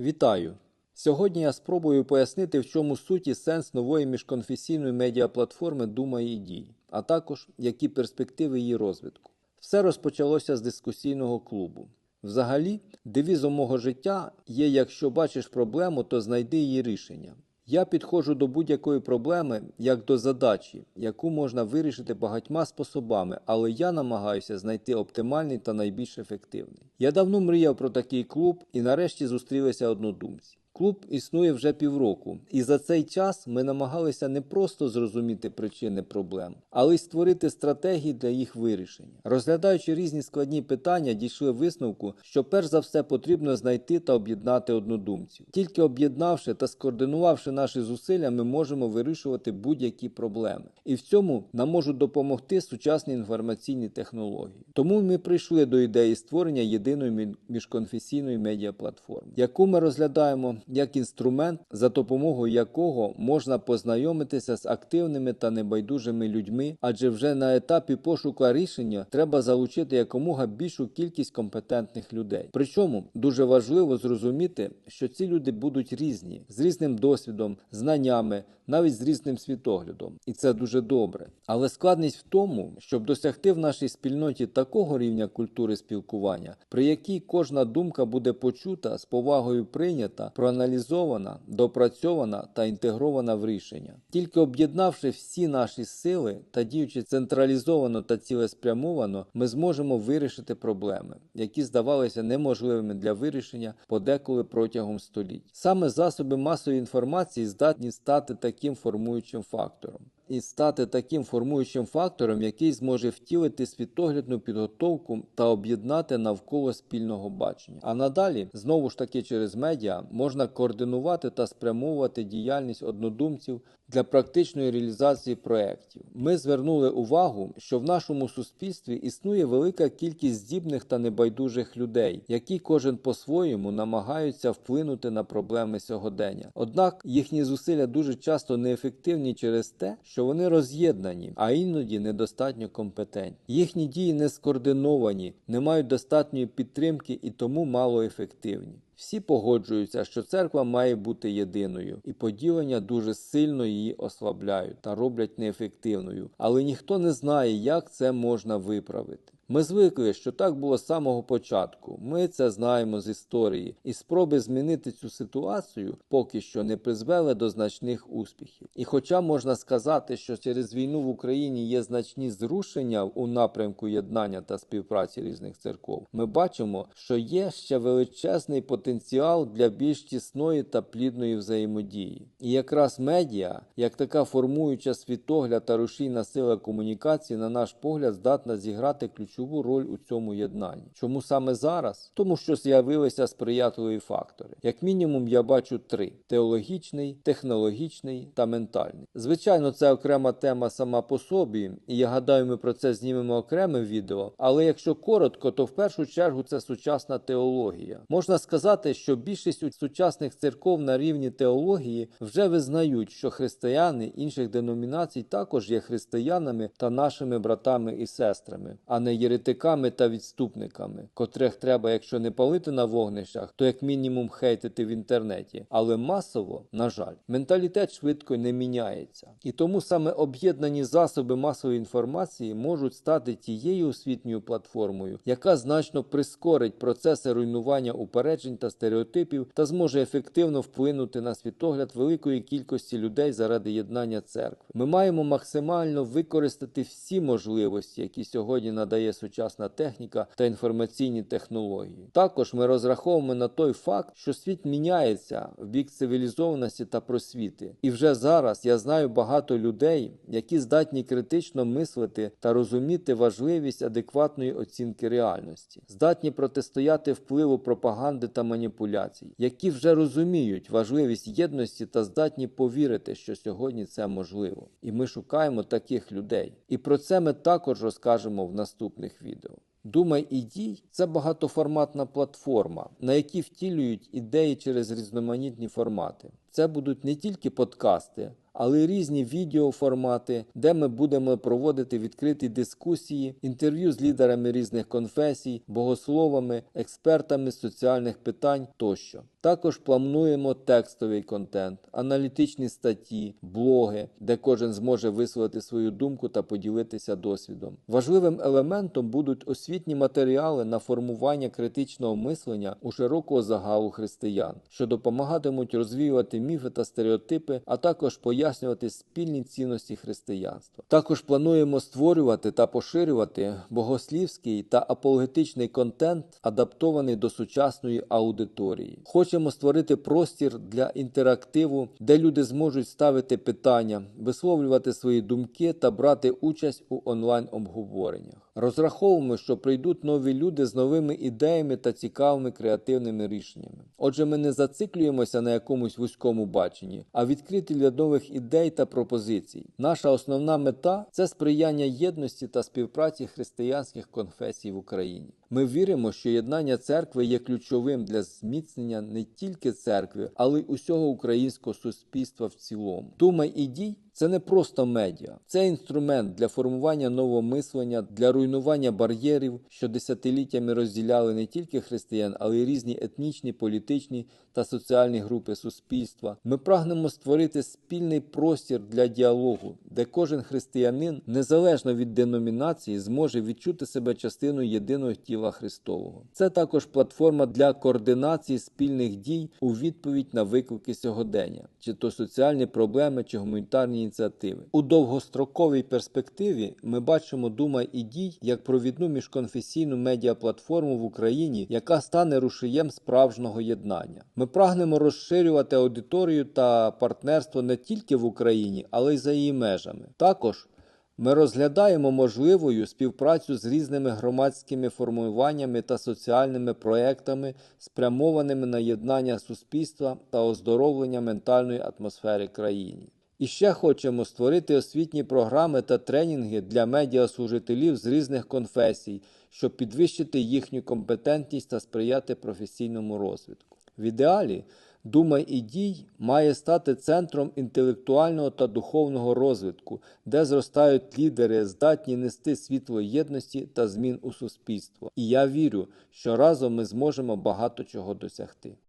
Вітаю! Сьогодні я спробую пояснити, в чому суті сенс нової міжконфесійної медіаплатформи Дума і дій, а також які перспективи її розвитку. Все розпочалося з дискусійного клубу. Взагалі, девізом мого життя є: якщо бачиш проблему, то знайди її рішення. Я підходжу до будь-якої проблеми як до задачі, яку можна вирішити багатьма способами, але я намагаюся знайти оптимальний та найбільш ефективний. Я давно мріяв про такий клуб і нарешті зустрілися однодумці. Клуб існує вже півроку, і за цей час ми намагалися не просто зрозуміти причини проблем, але й створити стратегії для їх вирішення. Розглядаючи різні складні питання, дійшли висновку, що перш за все потрібно знайти та об'єднати однодумців. Тільки об'єднавши та скоординувавши наші зусилля, ми можемо вирішувати будь-які проблеми. І в цьому нам можуть допомогти сучасні інформаційні технології. Тому ми прийшли до ідеї створення єдиної мі- міжконфесійної медіаплатформи, яку ми розглядаємо як інструмент, за допомогою якого можна познайомитися з активними та небайдужими людьми, адже вже на етапі пошуку рішення треба залучити якомога більшу кількість компетентних людей. Причому дуже важливо зрозуміти, що ці люди будуть різні, з різним досвідом, знаннями, навіть з різним світоглядом, і це дуже добре. Але складність в тому, щоб досягти в нашій спільноті такого рівня культури спілкування, при якій кожна думка буде почута, з повагою прийнята, проаналізована, допрацьована та інтегрована в рішення. Тільки об'єднавши всі наші сили та діючи централізовано та цілеспрямовано, ми зможемо вирішити проблеми, які здавалися неможливими для вирішення подеколи протягом століть. Саме засоби масової інформації здатні стати таким формуючим фактором. І стати таким формуючим фактором, який зможе втілити світоглядну підготовку та об'єднати навколо спільного бачення. А надалі, знову ж таки через медіа, можна координувати та спрямовувати діяльність однодумців для практичної реалізації проєктів. Ми звернули увагу, що в нашому суспільстві існує велика кількість здібних та небайдужих людей, які кожен по-своєму намагаються вплинути на проблеми сьогодення. Однак їхні зусилля дуже часто неефективні через те, що вони роз'єднані, а іноді недостатньо компетентні. Їхні дії не скоординовані, не мають достатньої підтримки і тому мало ефективні. Всі погоджуються, що церква має бути єдиною, і поділення дуже сильно її ослабляють та роблять неефективною, але ніхто не знає, як це можна виправити. Ми звикли, що так було з самого початку. Ми це знаємо з історії, і спроби змінити цю ситуацію поки що не призвели до значних успіхів. І хоча можна сказати, що через війну в Україні є значні зрушення у напрямку єднання та співпраці різних церков, ми бачимо, що є ще величезний потенціал для більш тісної та плідної взаємодії. І якраз медіа, як така формуюча світогляд та рушійна сила комунікації, на наш погляд, здатна зіграти ключову роль у цьому єднанні. Чому саме зараз? Тому що з'явилися сприятливі фактори. Як мінімум, я бачу три: теологічний, технологічний та ментальний. Звичайно, це окрема тема сама по собі, і я гадаю, ми про це знімемо окреме відео. Але якщо коротко, то в першу чергу це сучасна теологія. Можна сказати, що більшість сучасних церков на рівні теології вже визнають, що християни інших деномінацій також є християнами та нашими братами і сестрами, а не єретиками та відступниками, котрих треба, якщо не палити на вогнищах, то як мінімум хейтити в інтернеті. Але масово, на жаль, менталітет швидко не міняється. І тому саме об'єднані засоби масової інформації можуть стати тією освітньою платформою, яка значно прискорить процеси руйнування упереджень та стереотипів та зможе ефективно вплинути на світогляд великої кількості людей заради єднання церкви. Ми маємо максимально використати всі можливості, які сьогодні надає сучасна техніка та інформаційні технології. Також ми розраховуємо на той факт, що світ міняється в бік цивілізованості та просвіти. І вже зараз я знаю багато людей, які здатні критично мислити та розуміти важливість адекватної оцінки реальності, здатні протистояти впливу пропаганди та маніпуляцій, які вже розуміють важливість єдності та здатні повірити, що сьогодні це можливо. І ми шукаємо таких людей. І про це ми також розкажемо в наступних відео. Думай і дій це багатоформатна платформа, на якій втілюють ідеї через різноманітні формати. Це будуть не тільки подкасти, але й різні відеоформати, де ми будемо проводити відкриті дискусії, інтерв'ю з лідерами різних конфесій, богословами, експертами з соціальних питань тощо. Також плануємо текстовий контент, аналітичні статті, блоги, де кожен зможе висловити свою думку та поділитися досвідом. Важливим елементом будуть освітні матеріали на формування критичного мислення у широкого загалу християн, що допомагатимуть розвіювати міфи та стереотипи, а також пояснювати спільні цінності християнства. Також плануємо створювати та поширювати богослівський та апологетичний контент, адаптований до сучасної аудиторії. Хочемо створити простір для інтерактиву, де люди зможуть ставити питання, висловлювати свої думки та брати участь у онлайн обговореннях. Розраховуємо, що прийдуть нові люди з новими ідеями та цікавими креативними рішеннями. Отже, ми не зациклюємося на якомусь вузькому баченні, а відкриті для нових ідей та пропозицій. Наша основна мета це сприяння єдності та співпраці християнських конфесій в Україні. Ми віримо, що єднання церкви є ключовим для зміцнення не тільки церкви, але й усього українського суспільства в цілому. Думай і дій це не просто медіа, це інструмент для формування нового мислення, для руйнування бар'єрів, що десятиліттями розділяли не тільки християн, але й різні етнічні, політичні та соціальні групи суспільства. Ми прагнемо створити спільний простір для діалогу, де кожен християнин, незалежно від деномінації, зможе відчути себе частиною єдиного тіла Христового. Це також платформа для координації спільних дій у відповідь на виклики сьогодення, чи то соціальні проблеми, чи гуманітарні ініціативи. У довгостроковій перспективі ми бачимо Думай і дій як провідну міжконфесійну медіаплатформу в Україні, яка стане рушієм справжнього єднання. Ми прагнемо розширювати аудиторію та партнерство не тільки в Україні, але й за її межами. Також ми розглядаємо можливою співпрацю з різними громадськими формуваннями та соціальними проектами, спрямованими на єднання суспільства та оздоровлення ментальної атмосфери країни. І ще хочемо створити освітні програми та тренінги для медіаслужителів з різних конфесій, щоб підвищити їхню компетентність та сприяти професійному розвитку. В ідеалі Думай і дій має стати центром інтелектуального та духовного розвитку, де зростають лідери, здатні нести світло єдності та змін у суспільство. І я вірю, що разом ми зможемо багато чого досягти.